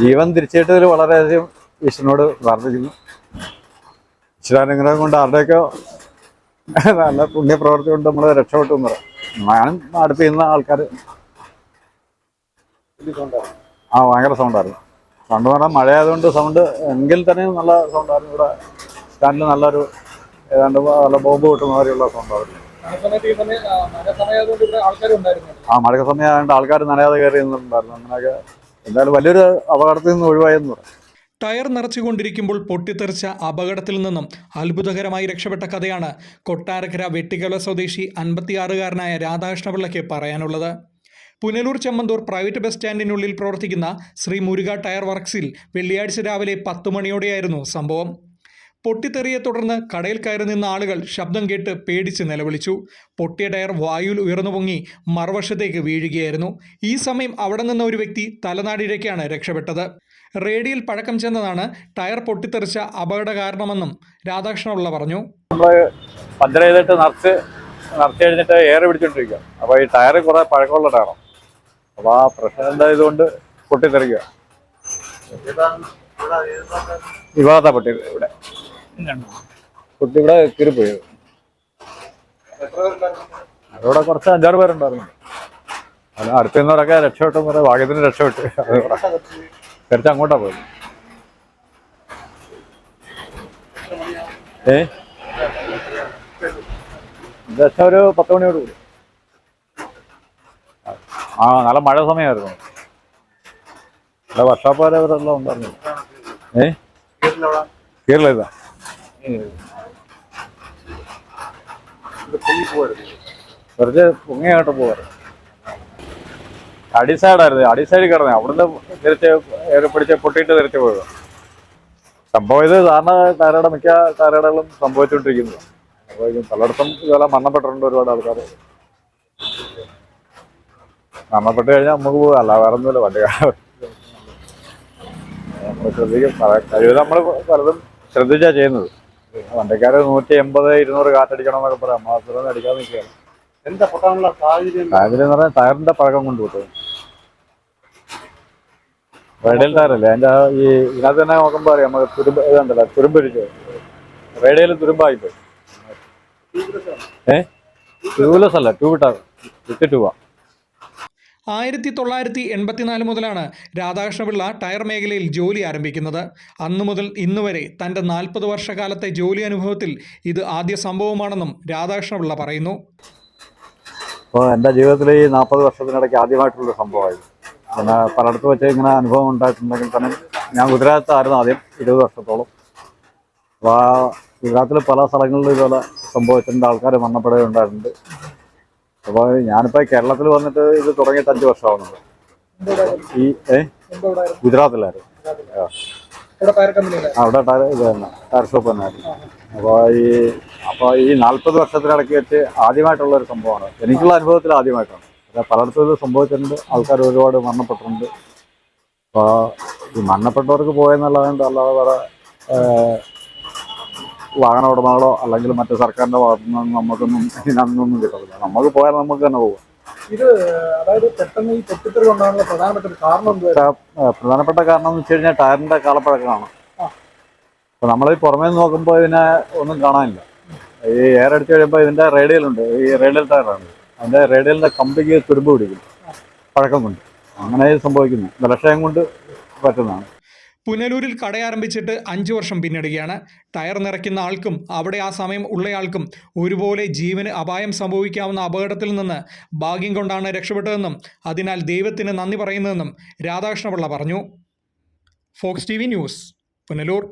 ജീവൻ തിരിച്ചിട്ടതിൽ വളരെയധികം ഈശ്വരനോട് പ്രാർത്ഥിക്കുന്നു. ഈശ്വരാനുഗ്രഹം കൊണ്ട് ആരുടെയൊക്കെ നല്ല പുണ്യപ്രവർത്തി കൊണ്ട് നമ്മൾ രക്ഷപ്പെട്ടു എന്ന് പറയാം. ഞാനും അടുത്ത് ചെയ്യുന്ന ആൾക്കാർ ആ ഭയങ്കര സൗണ്ടായിരുന്നു സൗണ്ട് എന്ന് പറഞ്ഞാൽ മഴയായതുകൊണ്ട് സൗണ്ട് എങ്കിൽ തന്നെയും നല്ല സൗണ്ടായിരുന്നു ഇവിടെ സ്റ്റാൻഡിൽ നല്ലൊരു ഏതാണ്ട് നല്ല ബോംബ് കിട്ടുന്ന മാതിരിയുള്ള സൗണ്ടായിരുന്നു ആ മഴ സമയമായതുകൊണ്ട് ആൾക്കാർ നനയാതെ കയറി നിന്നിട്ടുണ്ടായിരുന്നു. അങ്ങനെയൊക്കെ എന്തായാലും വലിയൊരു അപകടത്തിൽ നിന്ന് ഒഴിവായെന്ന് പറയാം. ടയർ നിറച്ചുകൊണ്ടിരിക്കുമ്പോൾ പൊട്ടിത്തെറിച്ച അപകടത്തിൽ നിന്നും അത്ഭുതകരമായി രക്ഷപ്പെട്ട കഥയാണ് കൊട്ടാരക്കര വെട്ടിക്കല സ്വദേശി അൻപത്തിയാറുകാരനായ രാധാകൃഷ്ണപിള്ളയ്ക്ക് പറയാനുള്ളത്. പുനലൂർ ചെമ്മന്തൂർ പ്രൈവറ്റ് ബസ് സ്റ്റാൻഡിനുള്ളിൽ പ്രവർത്തിക്കുന്ന ശ്രീ മുരുക ടയർ വർക്ക്സിൽ വെള്ളിയാഴ്ച രാവിലെ പത്ത് മണിയോടെയായിരുന്നു സംഭവം. പൊട്ടിത്തെറിയെ തുടർന്ന് കടയിൽ കയറി നിന്ന ആളുകൾ ശബ്ദം കേട്ട് പേടിച്ച് നിലവിളിച്ചു. പൊട്ടിയ ടയർ വായുവിൽ ഉയർന്നു പൊങ്ങി മറുവശത്തേക്ക് വീഴുകയായിരുന്നു. ഈ സമയം അവിടെ നിന്ന ഒരു വ്യക്തി തലനാടിഴയ്ക്കാണ് രക്ഷപ്പെട്ടത്. റേഡിയിൽ പഴക്കം ചെന്നതാണ് ടയർ പൊട്ടിത്തെറിച്ച അപകട കാരണമെന്നും രാധാകൃഷ്ണപിള്ള പറഞ്ഞു പഞ്ചർ ചെയ്തിട്ട് നിറച്ച് നിറച്ച് കഴിഞ്ഞിട്ട് എയർ പിടിച്ചോണ്ടിരിക്കുക അപ്പോൾ ഈ ടയർ കുറെ പഴക്കമുള്ള ടയറാണ് അപ്പോൾ ആ പ്രശ്നം ഉണ്ടായതുകൊണ്ട് പൊട്ടിത്തെറിക്കുക ഇവിടെ. പൊട്ടി ഇവിടെ കീറിപ്പോയി അവിടെ കുറച്ച് അഞ്ചാറ് പേരുണ്ടായിരുന്നു. അല്ല അടുത്ത് രക്ഷപ്പെട്ടു പറയാം ഭാഗ്യത്തിന് രക്ഷപ്പെട്ട്. അത് കുറച്ച് അങ്ങോട്ടാ പോയത്. ഏ? ഏകദേശം ഒരു പത്ത് മണിയോട് കൂടി. ആ നല്ല മഴ സമയമായിരുന്നു. ഇവിടെ വർഷാപ്പ് വരെ ഇവരെല്ലാം ഉണ്ടായിരുന്നു ഏ? കേരള ഇതാ വെറുതെ പൊങ്ങയായിട്ട് പോവാറ് അടിസൈഡായിരുന്നു അടിസൈഡിൽ കിടന്നെ അവിടുന്ന് തിരിച്ച് പിടിച്ച് പൊട്ടിയിട്ട് തിരിച്ച് പോയത്. സംഭവം ഇത് സാധാരണ താരയുടെ മിക്ക കാരടകളും സംഭവിച്ചുകൊണ്ടിരിക്കുന്നത് അപ്പോൾ പലയിടത്തും ഇതുപോലെ മരണപ്പെട്ടിട്ടുണ്ട് ഒരുപാട് ആൾക്കാർ മരണപ്പെട്ട് കഴിഞ്ഞാൽ നമുക്ക് പോകാം അല്ല വേറെ ഒന്നുമില്ല വണ്ടി നമ്മൾ ശ്രദ്ധിക്കും. കഴിവ് നമ്മൾ പലതും ശ്രദ്ധിച്ചാ ചെയ്യുന്നത്. വണ്ടിക്കാർ നൂറ്റി എൺപത് ഇരുന്നൂറ് കാറ്റടിക്കണം എന്നൊക്കെ പറയാം മാത്രം അടിക്കാൻ അടിക്കാതെ നിൽക്കുകയാണ് എന്താ പൊട്ടാനുള്ള സാഹചര്യം സാഹചര്യം എന്ന് പറഞ്ഞാൽ ടയറിന്റെ പഴക്കം കൊണ്ട് കിട്ടും റേഡിയൽ ടയറല്ലേ? അതിന്റെ ഈ ഇതിനകത്ത് തന്നെ നോക്കുമ്പോൾ അറിയാം നമുക്ക് തുരുമ്പ് ഇതുണ്ടല്ലോ തുരുമ്പിരിച്ച് റേഡിയൽ തുരുമ്പായിപ്പോയി. ഏ? ട്യൂബ്ലെസ് അല്ല ട്യൂബ് ടയർ വിത്ത് ട്യൂബാ. ആയിരത്തി തൊള്ളായിരത്തി എൺപത്തിനാല് മുതലാണ് രാധാകൃഷ്ണപിള്ള ടയർ മേഖലയിൽ ജോലി ആരംഭിക്കുന്നത്. അന്നു മുതൽ ഇന്നുവരെ തന്റെ നാൽപ്പത് വർഷക്കാലത്തെ ജോലി അനുഭവത്തിൽ ഇത് ആദ്യ സംഭവമാണെന്നും രാധാകൃഷ്ണപിള്ള പറയുന്നു. അപ്പോൾ എന്റെ ജീവിതത്തിൽ ഈ നാൽപ്പത് വർഷത്തിനിടയ്ക്ക് ആദ്യമായിട്ടുള്ളൊരു സംഭവമായി പിന്നെ പലയിടത്ത് വെച്ച് ഇങ്ങനെ അനുഭവം ഉണ്ടായിട്ടുണ്ടെങ്കിൽ തന്നെ ഞാൻ ഗുജറാത്തായിരുന്നു ആദ്യം ഇരുപത് വർഷത്തോളം. അപ്പോൾ ഗുജറാത്തിൽ പല സ്ഥലങ്ങളിലും ഇതുപോലെ സംഭവിച്ചിട്ടുണ്ട്. ആൾക്കാർ മരണപ്പെടുകയുണ്ടായിട്ടുണ്ട്. അപ്പോൾ ഞാനിപ്പോൾ കേരളത്തിൽ വന്നിട്ട് ഇത് തുടങ്ങിയിട്ട് അഞ്ച് വർഷമാവുന്നുണ്ട്. ഈ ഏ? ഗുജറാത്തിലായിരുന്നു. ടയർ കമ്പനിയിലെ അവിടെ ടയർ ഇത് തന്നെ ടയർ ഷോപ്പ് തന്നെയായിരുന്നു അപ്പോൾ ഈ അപ്പോൾ ഈ നാൽപ്പത് വർഷത്തിനിടയ്ക്ക് വെച്ച് ആദ്യമായിട്ടുള്ള ഒരു സംഭവമാണ്. എനിക്കുള്ള അനുഭവത്തിൽ ആദ്യമായിട്ടാണ്. പലയിടത്തും ഇത് സംഭവിച്ചിട്ടുണ്ട്. ആൾക്കാർ ഒരുപാട് മരണപ്പെട്ടിട്ടുണ്ട്. അപ്പോൾ ഈ മരണപ്പെട്ടവർക്ക് പോയെന്നുള്ളതുകൊണ്ട് അല്ലാതെ വേറെ വാഹന ഉടമകളോ അല്ലെങ്കിൽ മറ്റു സർക്കാരിന്റെ ഭാഗത്തു നിന്നും നമുക്കൊന്നും ഇതിനൊന്നും കിട്ടത്തില്ല. നമുക്ക് പോയാൽ നമുക്ക് തന്നെ പോകാം ഇത് അതായത് പെട്ടെന്ന് ഈ പൊട്ടിത്തെറി കൊണ്ടാണുള്ള പ്രധാനപ്പെട്ട ഒരു കാരണം പ്രധാനപ്പെട്ട കാരണം എന്ന് വെച്ച് കഴിഞ്ഞാൽ ടയറിന്റെ കാലപ്പഴക്കമാണ്. അപ്പൊ നമ്മൾ ഈ പുറമേ നോക്കുമ്പോൾ ഇതിനെ ഒന്നും കാണാനില്ല. ഈ എയർ അടിച്ചു കഴിയുമ്പോൾ ഇതിന്റെ റേഡിയൽ ഉണ്ട്. ഈ റേഡിയൽ ടയറാണ് അതിന്റെ റേഡിയലിന്റെ കമ്പിക്ക് തുരുമ്പ് പിടിക്കും. പഴക്കം കൊണ്ട്. അങ്ങനെ സംഭവിക്കുന്നു. ബലക്ഷയം കൊണ്ട് പറ്റുന്നതാണ്. പുനലൂരിൽ കടയാരംഭിച്ചിട്ട് അഞ്ചു വർഷം പിന്നിടുകയാണ്. ടയർ നിറയ്ക്കുന്ന ആൾക്കും അവിടെ ആ സമയം ഉള്ളയാൾക്കും ഒരുപോലെ ജീവന് അപായം സംഭവിക്കാവുന്ന അപകടത്തിൽ നിന്ന് ഭാഗ്യം കൊണ്ടാണ് രക്ഷപ്പെട്ടതെന്നും അതിനാൽ ദൈവത്തിന് നന്ദി പറയുന്നതെന്നും രാധാകൃഷ്ണപിള്ള പറഞ്ഞു. Fox T news Punalur.